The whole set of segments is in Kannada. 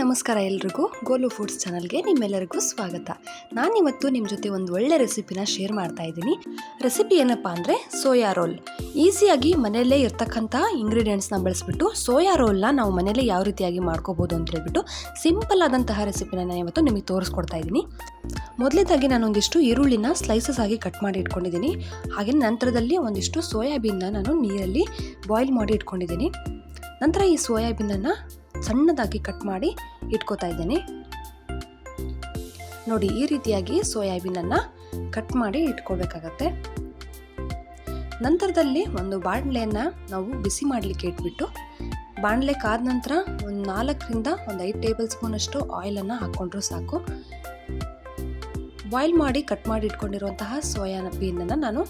ನಮಸ್ಕಾರ ಎಲ್ರಿಗೂ. ಗೋಲು ಫುಡ್ಸ್ ಚಾನಲ್ಗೆ ನಿಮ್ಮೆಲ್ಲರಿಗೂ ಸ್ವಾಗತ. ನಾನಿವತ್ತು ನಿಮ್ಮ ಜೊತೆ ಒಂದು ಒಳ್ಳೆ ರೆಸಿಪಿನ ಶೇರ್ ಮಾಡ್ತಾ ಇದ್ದೀನಿ. ರೆಸಿಪಿ ಏನಪ್ಪ ಅಂದರೆ ಸೋಯಾ ರೋಲ್. ಈಸಿಯಾಗಿ ಮನೆಯಲ್ಲೇ ಇರ್ತಕ್ಕಂಥ ಇಂಗ್ರೀಡಿಯೆಂಟ್ಸ್ನ ಬಳಸಿಬಿಟ್ಟು ಸೋಯಾ ರೋಲ್ನ ನಾವು ಮನೆಯಲ್ಲೇ ಯಾವ ರೀತಿಯಾಗಿ ಮಾಡ್ಕೋಬೋದು ಅಂತ ಹೇಳ್ಬಿಟ್ಟು ಸಿಂಪಲ್ ಆದಂತಹ ರೆಸಿಪಿನ ನಾನು ಇವತ್ತು ನಿಮಗೆ ತೋರಿಸ್ಕೊಡ್ತಾ ಇದ್ದೀನಿ. ಮೊದಲೇದಾಗಿ ನಾನು ಒಂದಿಷ್ಟು ಈರುಳ್ಳಿನ ಸ್ಲೈಸಸ್ ಆಗಿ ಕಟ್ ಮಾಡಿ ಇಟ್ಕೊಂಡಿದ್ದೀನಿ. ಹಾಗೆ ನಂತರದಲ್ಲಿ ಒಂದಿಷ್ಟು ಸೋಯಾಬೀನ್ನ ನಾನು ನೀರಲ್ಲಿ ಬಾಯ್ಲ್ ಮಾಡಿ ಇಟ್ಕೊಂಡಿದ್ದೀನಿ. ನಂತರ ಈ ಸೋಯಾಬೀನನ್ನು ಸಣ್ಣದಾಗಿ ಕಟ್ ಮಾಡಿ ಇಟ್ಕೋತಾ ಇದ್ದೇನೆ. ನೋಡಿ, ಈ ರೀತಿಯಾಗಿ ಸೋಯಾಬೀನನ್ನು ಕಟ್ ಮಾಡಿ ಇಟ್ಕೋಬೇಕಾಗತ್ತೆ. ನಂತರದಲ್ಲಿ ಒಂದು ಬಾಣಲೆಯನ್ನು ನಾವು ಬಿಸಿ ಮಾಡಲಿಕ್ಕೆ ಇಟ್ಬಿಟ್ಟು, ಬಾಣಲೆ ಕಾದ ನಂತರ ಒಂದು ನಾಲ್ಕರಿಂದ ಒಂದು ಐದು ಟೇಬಲ್ ಸ್ಪೂನಷ್ಟು ಆಯಿಲನ್ನು ಹಾಕ್ಕೊಂಡ್ರೂ ಸಾಕು. ಬಾಯ್ಲ್ ಮಾಡಿ ಕಟ್ ಮಾಡಿ ಇಟ್ಕೊಂಡಿರುವಂತಹ ಸೋಯಾ ಬೀನನ್ನು ನಾನು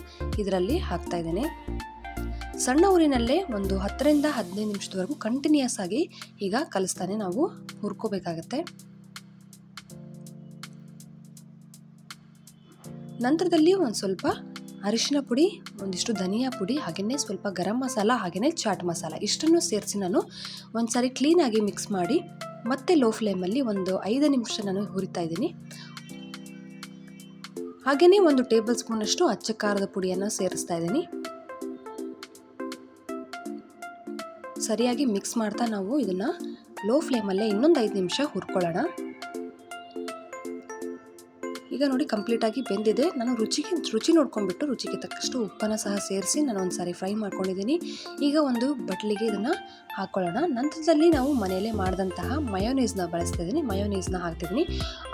ಇದರಲ್ಲಿ ಹಾಕ್ತಾ ಇದ್ದೇನೆ. ಸಣ್ಣ ಊರಿನಲ್ಲೇ ಒಂದು ಹತ್ತರಿಂದ ಹದಿನೈದು ನಿಮಿಷದವರೆಗೂ ಕಂಟಿನ್ಯೂಸ್ ಆಗಿ ಈಗ ಕಲಿಸ್ತಾನೆ ನಾವು ಹುರ್ಕೋಬೇಕಾಗತ್ತೆ. ನಂತರದಲ್ಲಿ ಒಂದು ಸ್ವಲ್ಪ ಅರಿಶಿನ ಪುಡಿ, ಒಂದಿಷ್ಟು ಧನಿಯಾ ಪುಡಿ ಹಾಗೆಯೇ ಸ್ವಲ್ಪ ಗರಂ ಮಸಾಲ ಹಾಗೆಯೇ ಚಾಟ್ ಮಸಾಲ ಇಷ್ಟನ್ನು ಸೇರಿಸಿ ನಾನು ಒಂದು ಸಾರಿ ಕ್ಲೀನಾಗಿ ಮಿಕ್ಸ್ ಮಾಡಿ ಮತ್ತೆ ಲೋ ಫ್ಲೇಮಲ್ಲಿ ಒಂದು ಐದು ನಿಮಿಷ ನಾನು ಹುರಿತಾ ಇದ್ದೀನಿ. ಹಾಗೆಯೇ ಒಂದು ಟೇಬಲ್ ಸ್ಪೂನಷ್ಟು ಅಚ್ಚ ಖಾರದ ಪುಡಿಯನ್ನು ಸೇರಿಸ್ತಾ ಇದ್ದೀನಿ. ಸರಿಯಾಗಿ ಮಿಕ್ಸ್ ಮಾಡ್ತಾ ನಾವು ಇದನ್ನು ಲೋ ಫ್ಲೇಮಲ್ಲೇ ಇನ್ನೊಂದು ಐದು ನಿಮಿಷ ಹುರ್ಕೊಳ್ಳೋಣ. ಈಗ ನೋಡಿ ಕಂಪ್ಲೀಟಾಗಿ ಬೆಂದಿದೆ. ನಾನು ರುಚಿಗೆ, ರುಚಿ ನೋಡ್ಕೊಂಡ್ಬಿಟ್ಟು ರುಚಿಗೆ ತಕ್ಕಷ್ಟು ಉಪ್ಪನ್ನು ಸಹ ಸೇರಿಸಿ ನಾನು ಒಂದು ಸಾರಿ ಫ್ರೈ ಮಾಡ್ಕೊಂಡಿದ್ದೀನಿ. ಈಗ ಒಂದು ಬಟ್ಲಿಗೆ ಇದನ್ನು ಹಾಕ್ಕೊಳ್ಳೋಣ ನಂತರದಲ್ಲಿ ನಾವು ಮನೆಯಲ್ಲೇ ಮಾಡಿದಂತಹ ಮಯೋನೀಸ್ನ ಬಳಸ್ತಾ ಇದ್ದೀನಿ ಮಯೋನೀಸ್ನ ಹಾಕ್ತಿದ್ದೀನಿ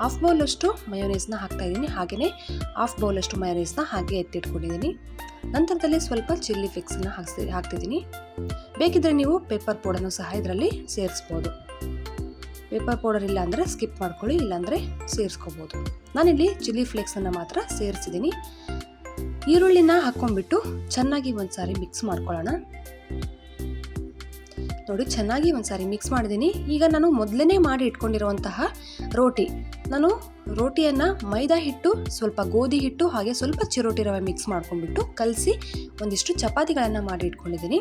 ಹಾಫ್ ಬೌಲಷ್ಟು ಮಯೋನೀಸ್ನ ಹಾಕ್ತಾಯಿದ್ದೀನಿ ಹಾಗೆಯೇ ಹಾಫ್ ಬೌಲಷ್ಟು ಮಯೋನೀಸ್ನ ಹಾಗೆ ಎತ್ತಿಟ್ಕೊಂಡಿದ್ದೀನಿ ನಂತರದಲ್ಲಿ ಸ್ವಲ್ಪ ಚಿಲ್ಲಿ ಫಿಕ್ಸನ್ನು ಹಾಕ್ಸಿ ಹಾಕ್ತಿದ್ದೀನಿ. ಬೇಕಿದ್ರೆ ನೀವು ಪೇಪರ್ ಪೌಡರ್ನು ಸಹ ಇದರಲ್ಲಿ ಸೇರಿಸ್ಬೋದು. ಪೇಪರ್ ಪೌಡರ್ ಇಲ್ಲ ಅಂದರೆ ಸ್ಕಿಪ್ ಮಾಡ್ಕೊಳ್ಳಿ ಇಲ್ಲಾಂದರೆ ಸೇರಿಸ್ಕೋಬೋದು. ನಾನಿಲ್ಲಿ ಚಿಲ್ಲಿ ಫ್ಲೇಕ್ಸನ್ನು ಮಾತ್ರ ಸೇರಿಸಿದ್ದೀನಿ. ಈರುಳ್ಳಿನ ಹಾಕ್ಕೊಂಡ್ಬಿಟ್ಟು ಚೆನ್ನಾಗಿ ಒಂದು ಸಾರಿ ಮಿಕ್ಸ್ ಮಾಡ್ಕೊಳ್ಳೋಣ. ನೋಡಿ, ಚೆನ್ನಾಗಿ ಒಂದು ಸಾರಿ ಮಿಕ್ಸ್ ಮಾಡಿದ್ದೀನಿ ಈಗ ನಾನು ಮೊದಲನೇ ಮಾಡಿ ಇಟ್ಕೊಂಡಿರುವಂತಹ ರೋಟಿ. ನಾನು ರೋಟಿಯನ್ನು ಮೈದಾ ಹಿಟ್ಟು, ಸ್ವಲ್ಪ ಗೋಧಿ ಹಿಟ್ಟು, ಹಾಗೆ ಸ್ವಲ್ಪ ಚಿರೋಟಿ ರವೆ ಮಿಕ್ಸ್ ಮಾಡ್ಕೊಂಡ್ಬಿಟ್ಟು ಕಲಸಿ ಒಂದಿಷ್ಟು ಚಪಾತಿಗಳನ್ನು ಮಾಡಿ ಇಟ್ಕೊಂಡಿದ್ದೀನಿ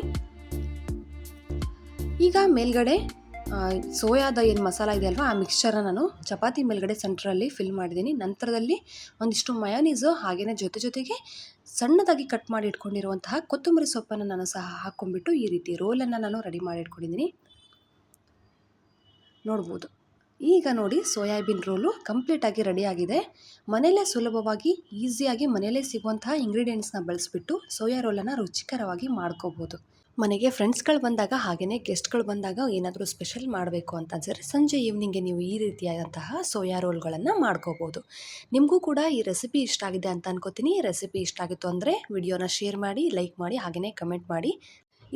ಈಗ ಮೇಲ್ಗಡೆ ಸೋಯಾದ ಏನು ಮಸಾಲ ಇದೆ ಅಲ್ವಾ, ಆ ಮಿಕ್ಸ್ಚರ ನಾನು ಚಪಾತಿ ಮೇಲ್ಗಡೆ ಸೆಂಟ್ರಲ್ಲಿ ಫಿಲ್ ಮಾಡಿದ್ದೀನಿ. ನಂತರದಲ್ಲಿ ಒಂದಿಷ್ಟು ಮಯೋನೀಸು ಹಾಗೆಯೇ ಜೊತೆ ಜೊತೆಗೆ ಸಣ್ಣದಾಗಿ ಕಟ್ ಮಾಡಿ ಇಟ್ಕೊಂಡಿರುವಂತಹ ಕೊತ್ತಂಬರಿ ಸೊಪ್ಪನ್ನು ನಾನು ಸಹ ಹಾಕ್ಕೊಂಡ್ಬಿಟ್ಟು ಈ ರೀತಿ ರೋಲನ್ನು ನಾನು ರೆಡಿ ಮಾಡಿ ಇಟ್ಕೊಂಡಿದ್ದೀನಿ. ನೋಡ್ಬೋದು. ಈಗ ನೋಡಿ ಸೋಯಾಬೀನ್ ರೋಲು ಕಂಪ್ಲೀಟಾಗಿ ರೆಡಿಯಾಗಿದೆ ಮನೆಯಲ್ಲೇ ಸುಲಭವಾಗಿ ಈಸಿಯಾಗಿ ಮನೆಯಲ್ಲೇ ಸಿಗುವಂತಹ ಇಂಗ್ರೀಡಿಯೆಂಟ್ಸ್ನ ಬಳಸಿಬಿಟ್ಟು ಸೋಯಾ ರೋಲನ್ನು ರುಚಿಕರವಾಗಿ ಮಾಡ್ಕೋಬೋದು. ಮನೆಗೆ ಫ್ರೆಂಡ್ಸ್ಗಳು ಬಂದಾಗ ಹಾಗೆಯೇ ಗೆಸ್ಟ್ಗಳು ಬಂದಾಗ ಏನಾದರೂ ಸ್ಪೆಷಲ್ ಮಾಡಬೇಕು ಅಂತ ಅನ್ಸಿದ್ರೆ ಸಂಜೆ ಈವ್ನಿಂಗ್ಗೆ ನೀವು ಈ ರೀತಿಯಾದಂತಹ ಸೋಯಾ ರೋಲ್ಗಳನ್ನು ಮಾಡ್ಕೋಬೋದು. ನಿಮಗೂ ಕೂಡ ಈ ರೆಸಿಪಿ ಇಷ್ಟ ಆಗಿದೆ ಅಂತ ಅನ್ಕೋತೀನಿ. ರೆಸಿಪಿ ಇಷ್ಟ ಆಗಿತ್ತು ಅಂದರೆ ವಿಡಿಯೋನ ಶೇರ್ ಮಾಡಿ ಲೈಕ್ ಮಾಡಿ ಹಾಗೆಯೇ ಕಮೆಂಟ್ ಮಾಡಿ.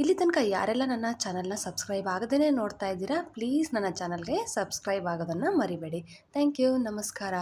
ಇಲ್ಲಿ ತನಕ ಯಾರೆಲ್ಲ ನನ್ನ ಚಾನಲ್ನ ಸಬ್ಸ್ಕ್ರೈಬ್ ಆಗದೇ ನೋಡ್ತಾ ಇದ್ದೀರಾ ಪ್ಲೀಸ್ ನನ್ನ ಚಾನಲ್ಗೆ ಸಬ್ಸ್ಕ್ರೈಬ್ ಆಗೋದನ್ನು ಮರಿಬೇಡಿ. ಥ್ಯಾಂಕ್ ಯು ನಮಸ್ಕಾರ.